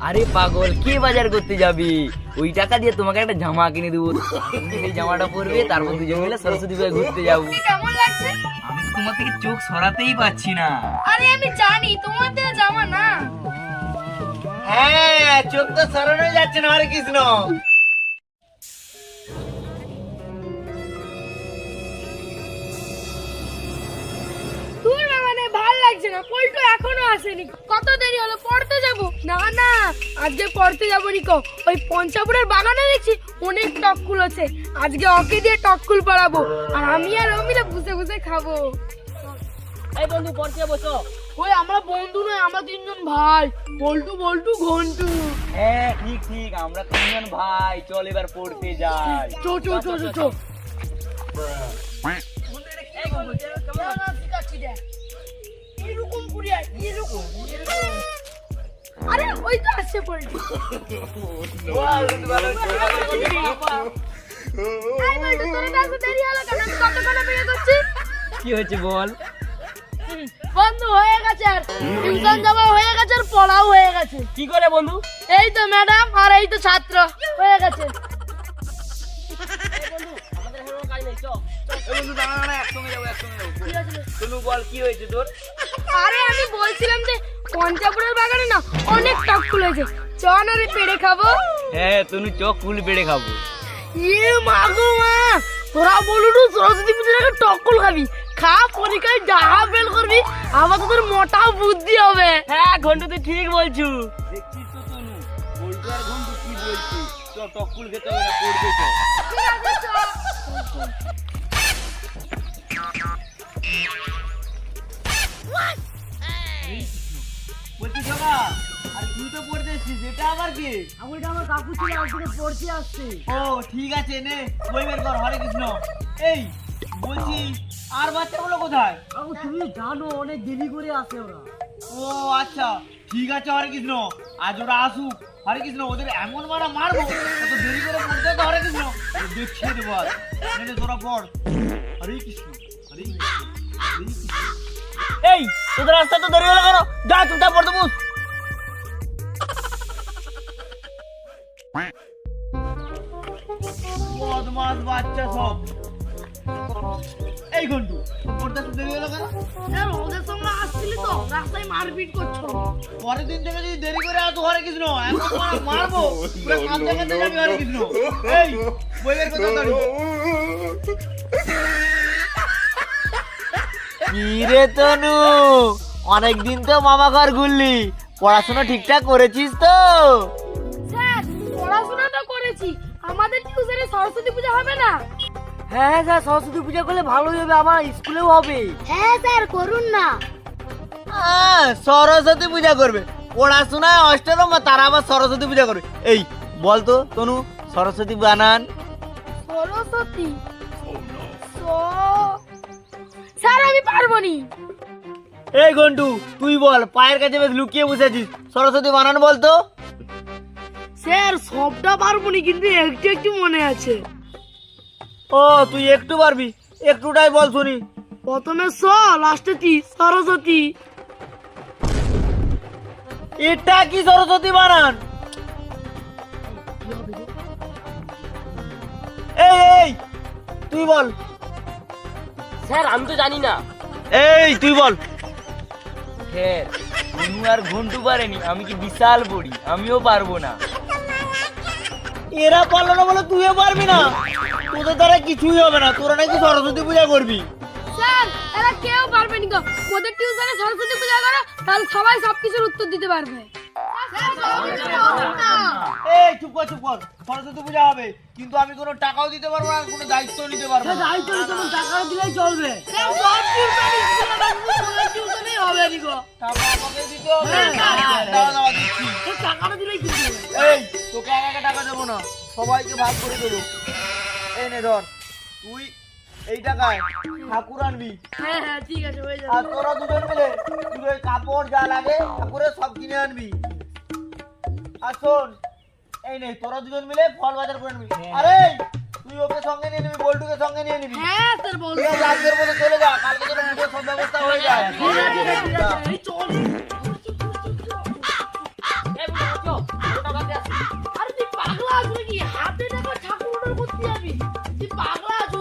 আরে পাগল কে বাজার করতে যাবি? ওই টাকা দিয়ে তোমাকে একটা জামা কিনে দেবো। এই সেই জামাটা পরবে তারপর দুজন মিলে সরস্বতী পূজায় ঘুরতে যাব। কি কেমন লাগছে? আমি তোমার থেকে চোখ সরাতেই পাচ্ছি না। আরে আমি জানি তোমার দেওয়া জামা না। হ্যাঁ চোখ তো সরানো যাচ্ছে না হরে কৃষ্ণ। লাগছে না পল্টু এখনও আসেনি। কত দেরি হলো পড়তে যাব? না না আজকে পড়তে যাব নিকো ওই পঞ্চাপুরের বাগানে দেখছি অনেক টককুল আছে। আজকে ওকে দিয়ে টককুল পড়াবো। আর আমি আর ও মিলে বুঝে বুঝে খাব। এই বন্ধু পড়তে যাব তো ওই আমরা বন্ধু নয় আমরা তিনজন ভাই। বল্টু বল্টু ঘন্টু। হ্যাঁ ঠিক ঠিক আমরা তিনজন ভাই। চল এবার পড়তে যাই। চো চো চো চো চো। এরকম এরকম আরে ওই তো আসছে কি হয়েছে বল? বন্ধ হয়ে গেছে আর। টিউশন যাওয়া হয়ে গেছে আর পড়াও হয়ে গেছে। কি করে বন্ধু? এই তো ম্যাডাম আর এই তো ছাত্র। হয়ে গেছে। বন্ধু দাঁড়া দাঁড়া একসঙ্গে যাব একসঙ্গে যাব। তনু বল কি হয়েছে তোর? আরে আমি বলছিলাম যে পঞ্চাপুরের বাগানে না অনেক টক ফুল হয়েছে। চ না রে পেড়ে খাব। হ্যাঁ কুল পেড়ে খাব। ইয়ে মাগো মা তোরা বলুন সরস্বতী পুজোর আগে টকল খাবি। খা পরীক্ষায় যাহা ফেল করবি আমার তো তোর মোটা বুদ্ধি হবে। হ্যাঁ ঘন্টু তুই ঠিক বলছু। দেখছিস তো তনু বলটু আর ঘন্টু কি বলছি? চ টকুল খেতে হবে না পড়বে তো বলছি জগা আর তুই তো পড়তে এসছিস এটা আবার কি? ওইটা আমার কাকু ছিল আজকে পড়তে আসছে। ও ঠিক আছে নে বই বের কর হরে কৃষ্ণ। এই বলছি আর বাচ্চাগুলো কোথায়? কাকু তুমি জানো অনেক দেরি করে আসে ওরা। ও আচ্ছা ঠিক আছে হরে কৃষ্ণ। আজ ওরা আসুক। হরে কৃষ্ণ ওদের এমন মারা মারবো কত দেরি করে পড়তে তো হরে কৃষ্ণ। দেখিয়ে দেবো আজ। তোরা পড়। হরে কৃষ্ণ হরে কৃষ্ণ। এই তোদের রাস্তা তো দেরি হলো কেন যা চুপটা পড়তে বদমাস বাচ্চা সব এই ঘন্টু পড়তে দেরি হলো কেন স্যার ওদের সঙ্গে আসছিলি তো রাস্তায় মারপিট করছ পরের দিন থেকে যদি দেরি করে আসো কৃষ্ণ এমন মারবো পুরো কাঁদতে কাঁদতে যাবি হরে কৃষ্ণ এই বই বের করতে তাড়াতাড়ি কি রে তনু? অনেকদিন তো মামা ঘর ঘুরলি। পড়াশোনা ঠিকঠাক করেছিস তো? স্যার পড়াশোনা তো করেছি। আমাদের টিউশনে সরস্বতী পূজা হবে না? হ্যাঁ স্যার সরস্বতী পূজা করলে ভালোই হবে আমার স্কুলেও হবে। হ্যাঁ স্যার করুন না। সরস্বতী পূজা করবে। পড়াশোনায় অষ্টম তারা আবার সরস্বতী পূজা করবে। এই বলতো তনু সরস্বতী বানান। সরস্বতী? আমি পারব নি এই ঘন্টু তুই বল পায়ের কাছে বেশ লুকিয়ে বসেছিস। সরস্বতী বানান বলতো স্যার সবটা পারব নি কিন্তু একটু একটু মনে আছে। ও তুই একটু পারবি। একটুটাই বল শুনি। প্রথমে স লাস্টে তি সরস্বতী। এটা কি সরস্বতী বানান? এই এই তুই বল। স্যার আমি তো জানি না। এই তুই বল। আর ঘন্টু পারেনি আমি কি বিশাল পড়ি আমিও পারব না। এরা পারল না বলে তুইও পারবি না। তোদের দ্বারা কিছুই হবে না তোরা নাকি সরস্বতী পূজা করবি। স্যার এরা কেউ পারবে নি গো। ওদের টিউশনে সরস্বতী পূজা করো তাহলে সবাই সবকিছুর উত্তর দিতে পারবে। এই চুপ কর চুপ কর। সরস্বতী পূজা হবে কিন্তু আমি কোনো টাকাও দিতে পারব না কোনো দায়িত্ব নিতে পারব না। দায়িত্ব তোমার টাকা দিলেই চলবে। হবে নি গো টাকা দিলেই কিন্তু হবে। এই তোকে একা একা টাকা দেবো না। সবাইকে ভাগ করে দেবো। এই নে ধর। তুই এই টাকায় ঠাকুর আনবি। হ্যাঁ হ্যাঁ ঠিক আছে হয়ে আর তোরা দুজন মিলে শুধু কাপড় যা লাগে ঠাকুরের সব কিনে আনবি। আর শোন এই নেই তোরা দুজন মিলে ফল বাজার করে আনবি আরে তুই ওকে সঙ্গে নিয়ে নিবি বল্টুকে সঙ্গে নিয়ে নিবি। হ্যাঁ স্যার বল আছে আজকের মতো চলে যা কালকে যেন পুজোর সব ব্যবস্থা হয়ে যায়। ঠিক আছে ঠিক আছে এই চল আরে তুই পাগলা আছো?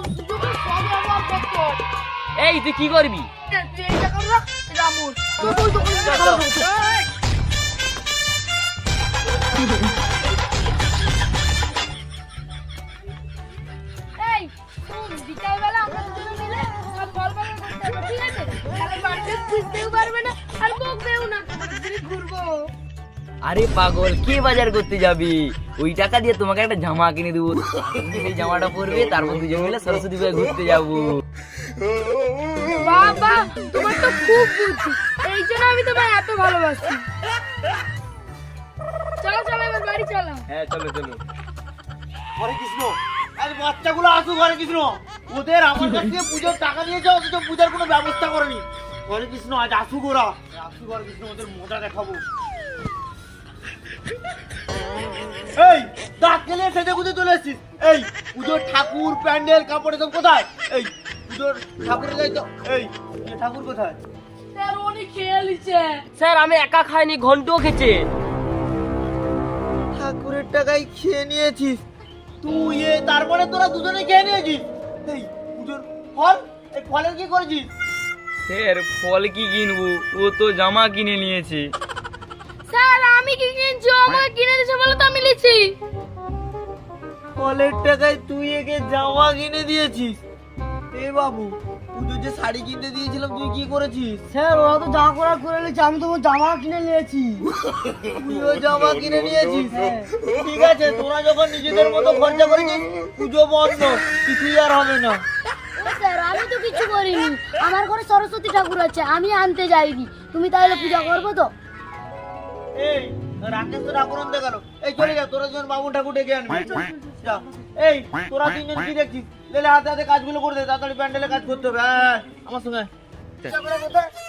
আর পাগল কে বাজার করতে যাবি? ওই টাকা দিয়ে তোমাকে একটা জামা কিনে দেবো। সেই জামাটা পরবে তারপর দুজন মিলে সরস্বতী পূজায় ঘুরতে যাব। বাবা তোমার তো খুব বুদ্ধি। এই জন্য আমি তোমায় এত ভালোবাসি। চলো চলো এবার বাড়ি চলো। হ্যাঁ চলো চলো। হরে কৃষ্ণ। আজ বাচ্চাগুলো আসুক হরে কৃষ্ণ। ওদের আমার কাছ থেকে পুজোর টাকা নিয়েছে অথচ পূজার কোনো ব্যবস্থা করেনি। হরে কৃষ্ণ আজ আসুক ওরা। আসুক হরে কৃষ্ণ ওদের মজা দেখাবো। এই দাঁত খেলে সেজে গুজে চলে এসছিস। এই পুজোর ঠাকুর প্যান্ডেল কাপড় এসব কোথায়? এই পুজোর ঠাকুরের যাই তো এই ঠাকুর কোথায়? স্যার অনেক খেয়ে নিচ্ছে। স্যার আমি একা খাইনি ঘন্টও খেছে ঠাকুরের টাকাই খেয়ে নিয়েছিস। তুই এ তারপরে তোরা দুজনে খেয়ে নিয়েছিস। এই পুজোর ফল? এই ফলের কি করেছিস? স্যার ফল কি কিনবো? ও তো জামা কিনে নিয়েছে। স্যার আমি কি কিনছি? ও আমাকে কিনে দিয়েছে বলে তো আমি লিখছি ফলের টাকায় তুই একে জামা কিনে দিয়েছিস। এ বাবু পুজোর যে শাড়ি কিনতে দিয়েছিলাম তুই কি করেছিস? স্যার ওরা তো জামা করা করে নিয়েছে আমি তো জামা কিনে নিয়েছি। তুইও জামা কিনে নিয়েছিস? ঠিক আছে তোরা যখন নিজেদের মতো খরচা করেছিস পুজো বন্ধ কিছুই আর হবে না। স্যার আমি তো কিছু করিনি। আমার ঘরে সরস্বতী ঠাকুর আছে আমি আনতে যাইনি। তুমি তাহলে পূজা করব তো? এই রাকেশ তো ঠাকুর আনতে গেল এই চলে যা তোরা যখন বাবু ঠাকুর ডেকে আনবি। যা। এই তোরা তিনজন কি দেখছিস লেলে হাতে হাতে কাজগুলো করে দে তাড়াতাড়ি প্যান্ডেলে কাজ করতে হবে আমার সঙ্গে।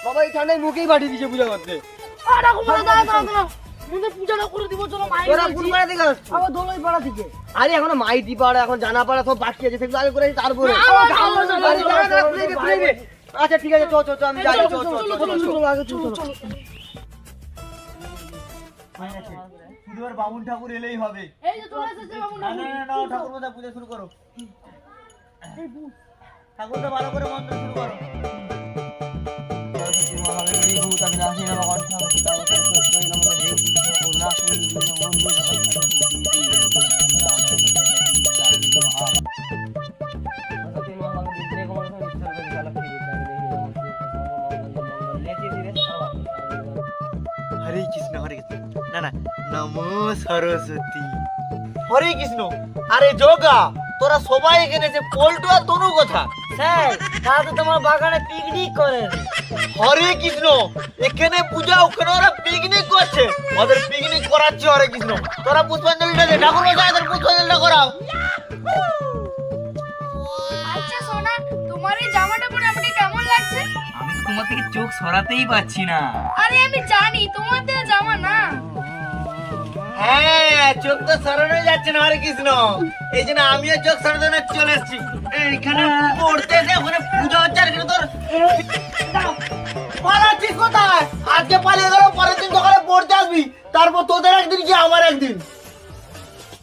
বাবা এই ঠান্ডায় মুখেই পাঠিয়ে দিচ্ছে পূজা করতে আর এখন চলো মাইতি পাড়া এখন জানা পাড়া সব বাকি আছে সেগুলো আগে করে তারপরে। আচ্ছা ঠিক আছে চো চো চো আমি যাই চলো চলো পুজোর বামুন ঠাকুর এলেই হবে। এই যে চলে এসেছে না না না না ঠাকুর মধ্যে পূজা শুরু করো। ঠাকুরটা ভালো করে মন্ত্র শুরু করো। হরে কৃষ্ণ হরে কৃষ্ণ। না না নমো সরস্বতী। হরে কৃষ্ণ আরে যোগা তোরা সবাই এখানে এসে পল্টু আর তনু কথা। স্যার তারা তো তোমার বাগানে পিকনিক করে। হরে কৃষ্ণ এখানে পূজা ওখানে ওরা পিকনিক করছে। ওদের পিকনিক করাচ্ছে হরে কৃষ্ণ। তোরা পুষ্পাঞ্জলিটা দে ঠাকুর মশাই এদের পুষ্পাঞ্জলিটা করাও। তোমার থেকে চোখ সরাতেই পাচ্ছি না। আরে আমি জানি তোমার দেওয়া জামা না। হ্যাঁ চোখ তো সরানো যাচ্ছে না হরে কৃষ্ণ। এই জন্য আমিও চোখ সরাতে জন্য চলে এসেছি। এইখানে পড়তে এসে ওখানে পূজা হচ্ছে আর তোর পালাচ্ছিস কোথায়? আজকে পালিয়ে গেল পরের দিন সকালে পড়তে আসবি তারপর তোদের একদিন কি আমার একদিন?